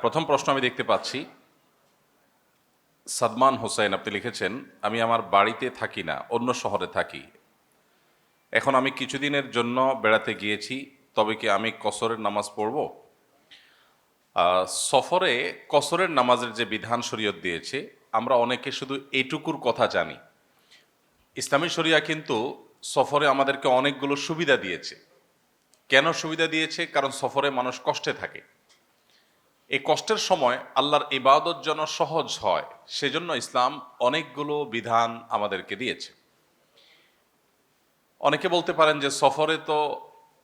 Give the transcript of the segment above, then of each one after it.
প্রথম প্রশ্ন আমি দেখতে পাচ্ছি। সাদমান হোসেন, আপনি লিখেছেন, আমি আমার বাড়িতে থাকি না, অন্য শহরে থাকি। এখন আমি কিছুদিনের জন্য বেড়াতে গিয়েছি, তবে কি আমি কসরের নামাজ পড়ব? সফরে কসরের নামাজের যে বিধান শরীয়ত দিয়েছে, আমরা অনেকে শুধু এইটুকুর কথা জানি। ইসলামী শরিয়া কিন্তু সফরে আমাদেরকে অনেকগুলো সুবিধা দিয়েছে। কেন সুবিধা দিয়েছে? কারণ সফরে মানুষ কষ্টে থাকে। এই কষ্টের সময় আল্লাহর ইবাদত যেন সহজ হয়, সেজন্য ইসলাম অনেকগুলো বিধান আমাদেরকে দিয়েছে। অনেকে বলতে পারেন যে সফরে তো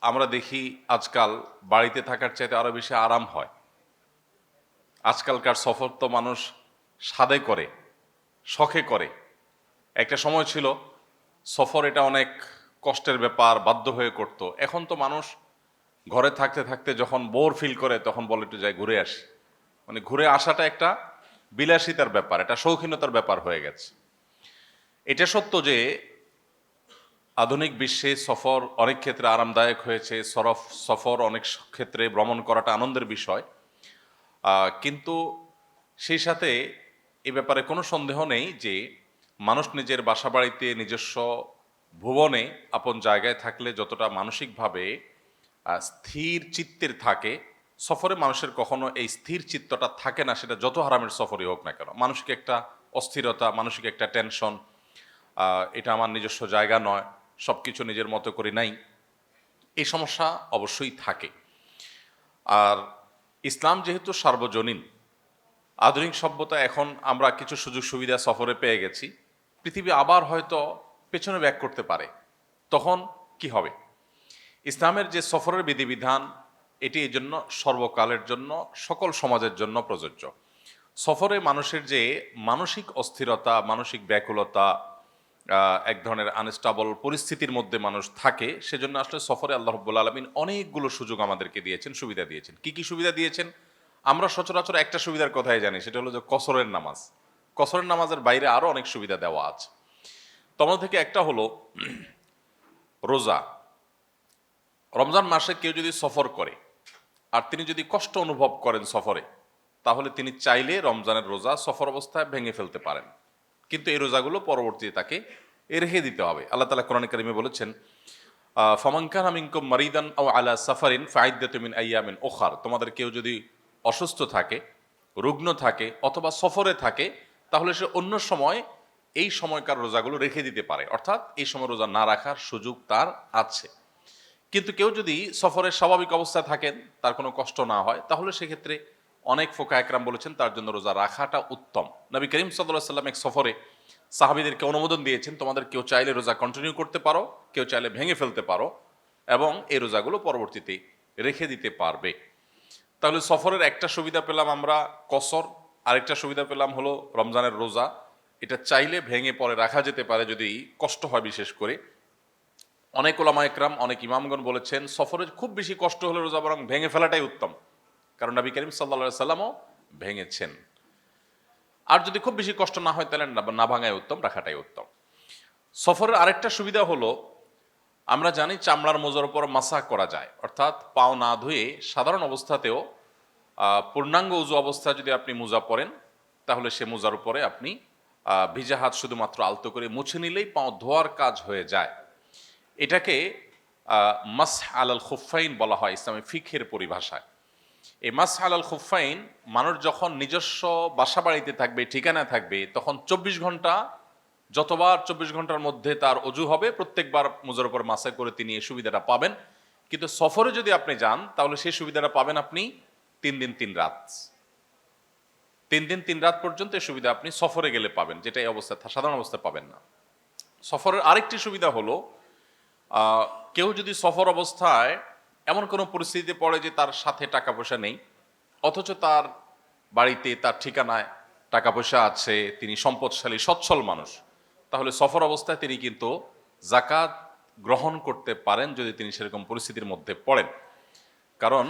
আমরা দেখি আজকাল বাড়িতে থাকার চাইতে আরও বেশি আরাম হয়। আজকালকার সফর তো মানুষ সাদে করে, শখে করে। একটা সময় ছিল সফর এটা অনেক কষ্টের ব্যাপার, বাধ্য হয়ে করতো। এখন তো মানুষ ঘরে থাকতে থাকতে যখন বোর ফিল করে, তখন বলে একটু যাই ঘুরে আসি। মানে ঘুরে আসাটা একটা বিলাসিতার ব্যাপার এটা শৌখিনতার ব্যাপার হয়ে গেছে। এটা সত্য যে আধুনিক বিশ্বে সফর অনেক ক্ষেত্রে আরামদায়ক হয়েছে, সরফ, সফর অনেক ক্ষেত্রে ভ্রমণ করাটা আনন্দের বিষয়। কিন্তু সেই সাথে এ ব্যাপারে কোনো সন্দেহ নেই যে মানুষ নিজের বাসা বাড়িতে নিজস্ব ভুবনে আপন জায়গায় থাকলে যতটা মানসিকভাবে স্থির চিত্তের থাকে, সফরে মানুষের কখনো এই স্থির চিত্তটা থাকে না, সেটা যত হারামের সফরই হোক না কেন। মানসিক একটা অস্থিরতা মানসিক একটা টেনশন এটা আমার নিজস্ব জায়গা নয় সব কিছু নিজের মতো করে নাই। এই সমস্যা অবশ্যই থাকে। আর ইসলাম যেহেতু সার্বজনীন, আধুনিক সভ্যতা, এখন আমরা কিছু সুযোগ সুবিধা সফরে পেয়ে গেছি। পৃথিবী আবার হয়তো পেছনে ব্যাক করতে পারে। তখন কি হবে? ইসলামের যে সফরের বিধিবিধান, এটি এই জন্য সর্বকালের জন্য, সকল সমাজের জন্য প্রযোজ্য। সফরে মানুষের যে মানসিক অস্থিরতা, মানসিক ব্যাকুলতা এক ধরনের আনস্টাবল পরিস্থিতির মধ্যে মানুষ থাকে, সেজন্য আসলে সফরে আল্লাহ রব্বুল আলমিন অনেকগুলো সুযোগ আমাদেরকে দিয়েছেন, সুবিধা দিয়েছেন। কি কি সুবিধা দিয়েছেন? আমরা সচরাচর একটা সুবিধার কথাই জানি, সেটা হলো যে কসরের নামাজ। কসরের নামাজের বাইরে আরও অনেক সুবিধা দেওয়া আছে। তোমার থেকে একটা হলো, রোজা। রমজান মাসে কেউ যদি সফর করে আর তিনি যদি কষ্ট অনুভব করেন সফরে, তাহলে তিনি চাইলে রমজানের রোজা সফর অবস্থায় ভেঙে ফেলতে পারেন। কিন্তু এই রোজাগুলো পরবর্তীতে তাকে রেখে দিতে হবে। আল্লাহ তালা কোরআন কারিমে বলেছেন ফমাঙ্কান আমিনকুম মারিদান ও আলা সাফারিন ফাইদ্দাতুমিন আইয়ামিন ওখার তোমাদের কেউ যদি অসুস্থ থাকে, রুগ্ন থাকে অথবা সফরে থাকে, তাহলে সে অন্য সময় এই সময়কার রোজাগুলো রেখে দিতে পারে। অর্থাৎ এই সময় রোজা না রাখার সুযোগ তার আছে। কিন্তু কেউ যদি সফরের স্বাভাবিক অবস্থায় থাকেন, তার কোনো কষ্ট না হয়, তাহলে সেক্ষেত্রে অনেক ফোকা একরাম বলেছেন তার জন্য রোজা রাখাটা উত্তম। নবী করিম সাল্লাহ সাল্লাম এক সফরে সাহাবিদেরকে অনুমোদন দিয়েছেন, তোমাদের কেউ চাইলে রোজা কন্টিনিউ করতে পারো, কেউ চাইলে ভেঙে ফেলতে পারো এবং এই রোজাগুলো পরবর্তীতে রেখে দিতে পারবে। তাহলে সফরের একটা সুবিধা পেলাম আমরা, কসর। আরেকটা সুবিধা পেলাম হলো রমজানের রোজা। এটা চাইলে ভেঙে পরে রাখা যেতে পারে যদি কষ্ট হয় বিশেষ করে। অনেক ওলামা একরাম, অনেক ইমামগণ বলেছেন, সফরে খুব বেশি কষ্ট হলে রোজা বরং ভেঙে ফেলাটাই উত্তম। কারণ নবী করিম সাল্লা সাল্লামও ভেঙেছেন। আর যদি খুব বেশি কষ্ট না হয়, তাহলে না- ভাঙাই উত্তম, রাখাটাই উত্তম। সফরের আরেকটা সুবিধা হলো, আমরা জানি চামড়ার মোজার উপর মাসা করা যায়। অর্থাৎ পাও না ধুয়ে সাধারণ অবস্থাতেও পূর্ণাঙ্গ উজু অবস্থায় যদি আপনি মোজা পরেন, তাহলে সে মোজার উপরে আপনি ভিজা হাত শুধুমাত্র আলতো করে মুছে নিলেই পাও ধোয়ার কাজ হয়ে যায়। এটাকে মাস আলাল খুফাইন বলা হয় ইসলামী ফিখের পরিভাষায়। এই মাস আলাল খুফাইন মানুষ যখন নিজস্ব বাসা বাড়িতে থাকবে ঠিকানা থাকবে, তখন চব্বিশ ঘণ্টা, যতবার চব্বিশ ঘণ্টার মধ্যে তার অজু হবে, প্রত্যেকবার মোজার উপর মাসা করে তিনি এই সুবিধাটা পাবেন। কিন্তু সফরে যদি আপনি যান, তাহলে সেই সুবিধাটা পাবেন আপনি তিন দিন, তিন রাত। তিন দিন, তিন রাত পর্যন্ত এই সুবিধা আপনি সফরে গেলে পাবেন যেটা এই অবস্থায় সাধারণ অবস্থায় পাবেন না। সফরের আরেকটি সুবিধা হলো কেউ যদি সফর অবস্থায় এমন কোনো পরিস্থিতিতে পড়ে যে তার সাথে টাকা পয়সা নেই, অথচ তার বাড়িতে তার ঠিকানায় টাকা পয়সা আছে, তিনি সম্পদশালী, সচ্ছল মানুষ, তাহলে সফর অবস্থায় তিনি কিন্তু জাকাত গ্রহণ করতে পারেন যদি তিনি সেরকম পরিস্থিতির মধ্যে পড়েন। কারণ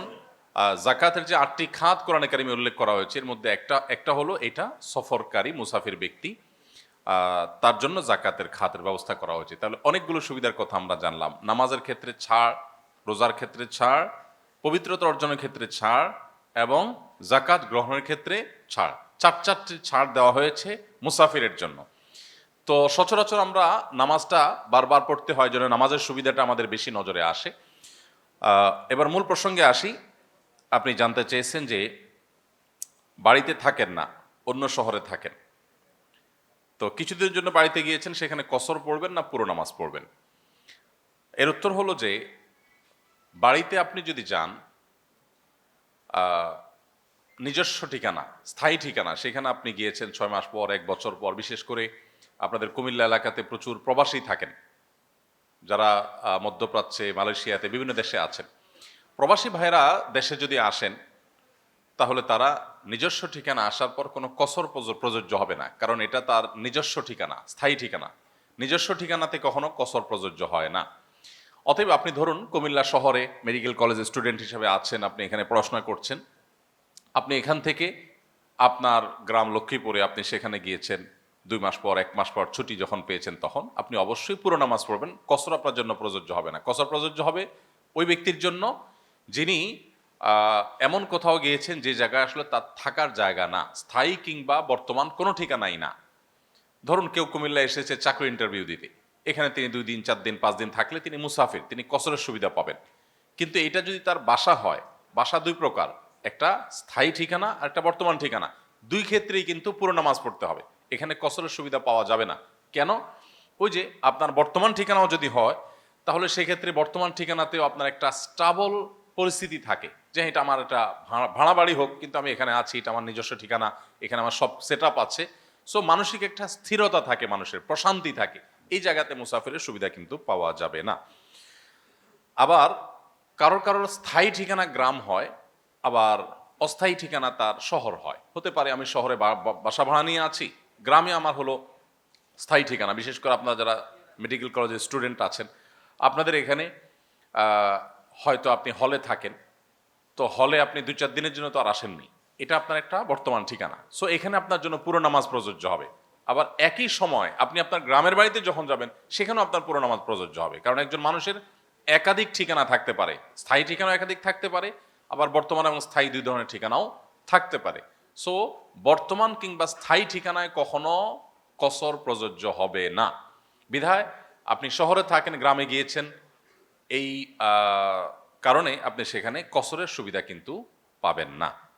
জাকাতের যে আটটি খাত কোরআনে কারিমে উল্লেখ করা হয়েছে, এর মধ্যে একটা একটা হলো এটা সফরকারী, মুসাফির ব্যক্তি তার জন্য জাকাতের খাতের ব্যবস্থা করা হয়েছে তাহলে অনেকগুলো সুবিধার কথা আমরা জানলাম। নামাজের ক্ষেত্রে ছাড়, রোজার ক্ষেত্রে ছাড়, পবিত্রতা অর্জনের ক্ষেত্রে ছাড় এবং জাকাত গ্রহণের ক্ষেত্রে ছাড়। চার চারটি ছাড় দেওয়া হয়েছে মুসাফিরের জন্য। তো সচরাচর আমরা নামাজটা বারবার পড়তে হয়, যেন নামাজের সুবিধাটা আমাদের বেশি নজরে আসে। এবার মূল প্রসঙ্গে আসি। আপনি জানতে চেয়েছেন যে বাড়িতে থাকেন না, অন্য শহরে থাকেন। তো কিছুদিনের জন্য বাড়িতে গিয়েছেন, সেখানে কসর পড়বেন না পুরো নামাজ পড়বেন? এর উত্তর হলো যে, বাড়িতে আপনি যদি যান নিজস্ব ঠিকানা, স্থায়ী ঠিকানা, সেখানে আপনি গিয়েছেন ছয় মাস পর, এক বছর পর, বিশেষ করে আপনাদের কুমিল্লা এলাকাতে প্রচুর প্রবাসী থাকেন, যারা মধ্যপ্রাচ্যে, মালয়েশিয়াতে, বিভিন্ন দেশে আছেন। প্রবাসী ভাইরা দেশে যদি আসেন তাহলে তারা নিজস্ব ঠিকানা আসার পর কোনো কসর প্রযোজ্য হবে না। কারণ এটা তার নিজস্ব ঠিকানা, স্থায়ী ঠিকানা। নিজস্ব ঠিকানাতে কখনো কসর প্রযোজ্য হয় না। অতএব আপনি ধরুন, কুমিল্লা শহরে মেডিকেল কলেজের স্টুডেন্ট হিসেবে আছেন, আপনি এখানে পড়াশোনা করছেন। আপনি এখান থেকে আপনার গ্রাম লক্ষ্মীপুরে আপনি সেখানে গিয়েছেন, দুই মাস পর, এক মাস পর ছুটি যখন পেয়েছেন তখন, আপনি অবশ্যই পুরো নামাজ পড়বেন। কসর আপনার জন্য প্রযোজ্য হবে না। কসর প্রযোজ্য হবে ওই ব্যক্তির জন্য যিনি এমন কোথাও গিয়েছেন যে জায়গায় আসলে তার থাকার জায়গা না, স্থায়ী কিংবা বর্তমান কোনো ঠিকানাই না। ধরুন কেউ কুমিল্লা এসেছে চাকরি ইন্টারভিউ দিতে। এখানে তিনি দুই দিন, চার দিন, পাঁচ দিন থাকলে তিনি মুসাফির, তিনি কসরের সুবিধা পাবেন। কিন্তু এটা যদি তার বাসা হয়, বাসা দুই প্রকার, একটা স্থায়ী ঠিকানা আর একটা বর্তমান ঠিকানা। দুই ক্ষেত্রেই কিন্তু পুরো নামাজ পড়তে হবে। এখানে কসরের সুবিধা পাওয়া যাবে না। কেন? ওই যে আপনার বর্তমান ঠিকানাও যদি হয়, তাহলে সেক্ষেত্রে বর্তমান ঠিকানাতেও আপনার একটা স্টাবল পরিস্থিতি থাকে। যে এটা আমার একটা ভাড়া- বাড়ি হোক, কিন্তু আমি এখানে আছি, এটা আমার নিজস্ব ঠিকানা, এখানে আমার সব সেট আছে। সো মানসিক একটা স্থিরতা থাকে মানুষের, প্রশান্তি থাকে। এই জায়গাতে মুসাফিরের সুবিধা কিন্তু পাওয়া যাবে না। আবার, কারোর কারোর স্থায়ী ঠিকানা গ্রাম হয়, আবার অস্থায়ী ঠিকানা তার শহর হয়। হতে পারে আমি শহরে বাসা ভাড়া নিয়ে আছি, গ্রামে আমার হলো স্থায়ী ঠিকানা। বিশেষ করে আপনারা যারা মেডিকেল কলেজের স্টুডেন্ট আছেন, আপনাদের এখানে হয়তো আপনি হলে থাকেন। তো হলে আপনি দুই চার দিনের জন্য তো আর আসেননি। এটা আপনার একটা বর্তমান ঠিকানা। সো এখানে আপনার জন্য পুরো নামাজ প্রযোজ্য হবে। আবার একই সময় আপনি আপনার গ্রামের বাড়িতে যখন যাবেন, সেখানেও আপনার পুরো নামাজ প্রযোজ্য হবে। কারণ একজন মানুষের একাধিক ঠিকানা থাকতে পারে। স্থায়ী ঠিকানাও একাধিক থাকতে পারে। আবার বর্তমান এবং স্থায়ী দুই ধরনের ঠিকানাও থাকতে পারে। সো বর্তমান কিংবা স্থায়ী ঠিকানায় কখনো কসর প্রযোজ্য হবে না। বিধায় আপনি শহরে থাকেন, গ্রামে গিয়েছেন, এই কারণে আপনি সেখানে কসরের সুবিধা কিন্তু পাবেন না।